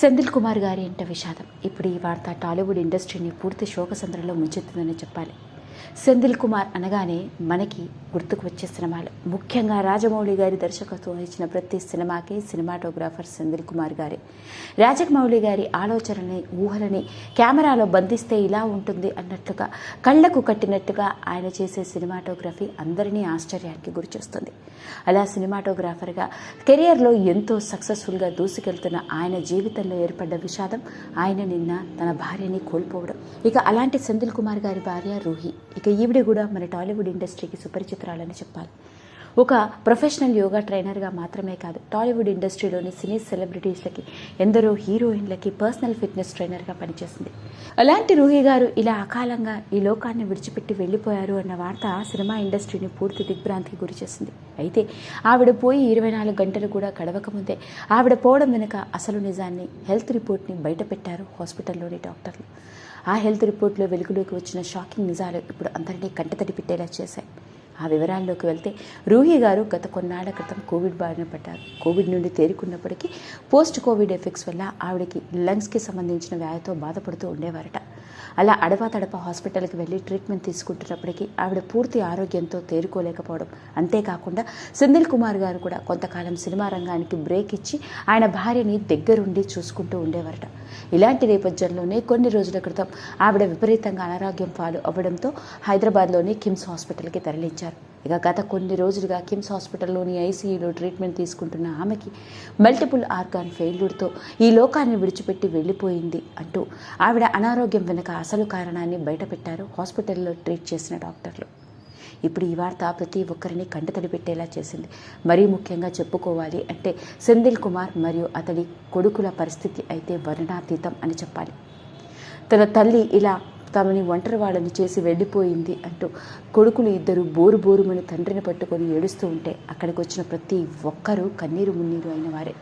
సెంధిల్ కుమార్ గారి ఇంట విషాదం. ఇప్పుడు ఈ వార్త టాలీవుడ్ ఇండస్ట్రీని పూర్తి శోకసంద్రంలో ముంచెత్తుందని చెప్పాలి. సెంధిల్ కుమార్ అనగానే మనకి గుర్తుకు వచ్చే సినిమాలు. ముఖ్యంగా రాజమౌళి గారి దర్శకత్వం వహించిన ప్రతి సినిమాకి సినిమాటోగ్రాఫర్ సెందిల్ కుమార్ గారే. రాజమౌళి గారి ఆలోచనని ఊహలని కెమెరాలో బంధిస్తే ఇలా ఉంటుంది అన్నట్లుగా కళ్ళకు కట్టినట్టుగా ఆయన చేసే సినిమాటోగ్రఫీ అందరినీ ఆశ్చర్యానికి గురిచేస్తుంది. అలా సినిమాటోగ్రాఫర్గా కెరియర్లో ఎంతో సక్సెస్ఫుల్గా దూసుకెళ్తున్న ఆయన జీవితంలో ఏర్పడ్డ విషాదం ఆయన నిన్న తన భార్యని కోల్పోవడం. ఇక అలాంటి సెందిల్ కుమార్ గారి భార్య రూహి. ఇక ఈవిడ కూడా మన టాలీవుడ్ ఇండస్ట్రీకి సుపరిచితురాలని చెప్పాలి. ఒక ప్రొఫెషనల్ యోగా ట్రైనర్గా మాత్రమే కాదు టాలీవుడ్ ఇండస్ట్రీలోని సినీ సెలబ్రిటీస్లకి ఎందరో హీరోయిన్లకి పర్సనల్ ఫిట్నెస్ ట్రైనర్గా పనిచేసింది. అలాంటి రూహి గారు ఇలా అకాలంగా ఈ లోకాన్ని విడిచిపెట్టి వెళ్ళిపోయారు అన్న వార్త సినిమా ఇండస్ట్రీని పూర్తి దిగ్భ్రాంతికి గురిచేసింది అయితే ఆవిడ పోయి ఇరవై నాలుగు గంటలు కూడా గడవకముందే ఆవిడ పోవడం వెనుక అసలు నిజాన్ని హెల్త్ రిపోర్ట్ని బయటపెట్టారు హాస్పిటల్లోని డాక్టర్లు. ఆ హెల్త్ రిపోర్ట్లో వెలుగులోకి వచ్చిన షాకింగ్ నిజాలు ఇప్పుడు అందరినీ కంటతడి పెట్టేలా చేశాయి. ఆ వివరాల్లోకి వెళ్తే రూహి గారు గత కొన్నాళ్ళ క్రితం కోవిడ్ బారిన పడ్డారు. కోవిడ్ నుండి తేరుకున్నప్పటికీ పోస్ట్ కోవిడ్ ఎఫెక్ట్స్ వల్ల ఆవిడకి లంగ్స్కి సంబంధించిన వ్యాధితో బాధపడుతూ ఉండేవారట. అలా అడపా తడప హాస్పిటల్కి వెళ్ళి ట్రీట్మెంట్ తీసుకుంటున్నప్పటికీ ఆవిడ పూర్తి ఆరోగ్యంతో తేరుకోలేకపోవడం. అంతేకాకుండా సెందిల్ కుమార్ గారు కూడా కొంతకాలం సినిమా రంగానికి బ్రేక్ ఇచ్చి ఆయన భార్యని దగ్గరుండి చూసుకుంటూ ఉండేవారట. ఇలాంటి నేపథ్యంలోనే కొన్ని రోజుల క్రితం ఆవిడ విపరీతంగా అనారోగ్యం పాలు అవ్వడంతో హైదరాబాద్లోని కిమ్స్ హాస్పిటల్కి తరలించారు. ఇక గత కొన్ని రోజులుగా కిమ్స్ హాస్పిటల్లోని ఐసీయూలో ట్రీట్మెంట్ తీసుకుంటున్న ఆమెకి మల్టిపుల్ ఆర్గాన్ ఫెయిల్యూర్తో ఈ లోకాన్ని విడిచిపెట్టి వెళ్ళిపోయింది అంటూ ఆవిడ అనారోగ్యం వెనుక అసలు కారణాన్ని బయటపెట్టారు హాస్పిటల్లో ట్రీట్ చేసిన డాక్టర్లు. ఇప్పుడు ఈ వార్త ప్రతి ఒక్కరిని కంటతడి పెట్టేలా చేసింది. మరీ ముఖ్యంగా చెప్పుకోవాలి అంటే సెందిల్ కుమార్ మరియు అతడి కొడుకుల పరిస్థితి అయితే వర్ణాతీతం అని చెప్పాలి. తన తల్లి ఇలా తమని ఒంటరి వాళ్ళని చేసి వెళ్ళిపోయింది అంటూ కొడుకులు ఇద్దరు బోరు బోరుమని తండ్రిని పట్టుకొని ఏడుస్తూ ఉంటే అక్కడికి వచ్చిన ప్రతి ఒక్కరూ కన్నీరు మున్నీరు అయిన వారే.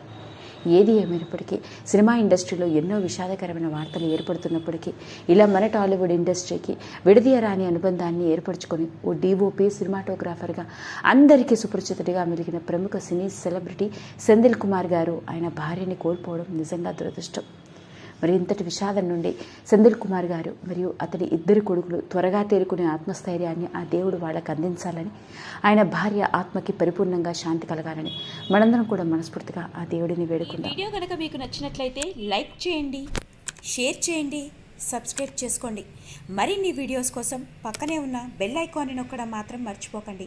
ఏది ఏమైనప్పటికీ సినిమా ఇండస్ట్రీలో ఎన్నో విషాదకరమైన వార్తలు ఏర్పడుతున్నప్పటికీ ఇలా మన టాలీవుడ్ ఇండస్ట్రీకి విడదీయరాని అనుబంధాన్ని ఏర్పరచుకొని ఓ డీఓపీ సినిమాటోగ్రాఫర్గా అందరికీ సుపరిచితుడిగా మెలిగిన ప్రముఖ సినీ సెలబ్రిటీ సెందిల్ కుమార్ గారు ఆయన భార్యని కోల్పోవడం నిజంగా దురదృష్టం. మరి ఇంతటి విషాదం నుండి సందీల్ కుమార్ గారు మరియు అతడి ఇద్దరు కొడుకులు త్వరగా తేరుకునే ఆత్మస్థైర్యాన్ని ఆ దేవుడు వాళ్ళకి అందించాలని ఆయన భార్య ఆత్మకి పరిపూర్ణంగా శాంతి కలగాలని మనందరం కూడా మనస్ఫూర్తిగా ఆ దేవుడిని వేడుకుందాం. వీడియో కనుక మీకు నచ్చినట్లయితే లైక్ చేయండి షేర్ చేయండి సబ్స్క్రైబ్ చేసుకోండి. మరిన్ని వీడియోస్ కోసం పక్కనే ఉన్న బెల్ ఐకాన్ని నొక్కడం మాత్రం మర్చిపోకండి.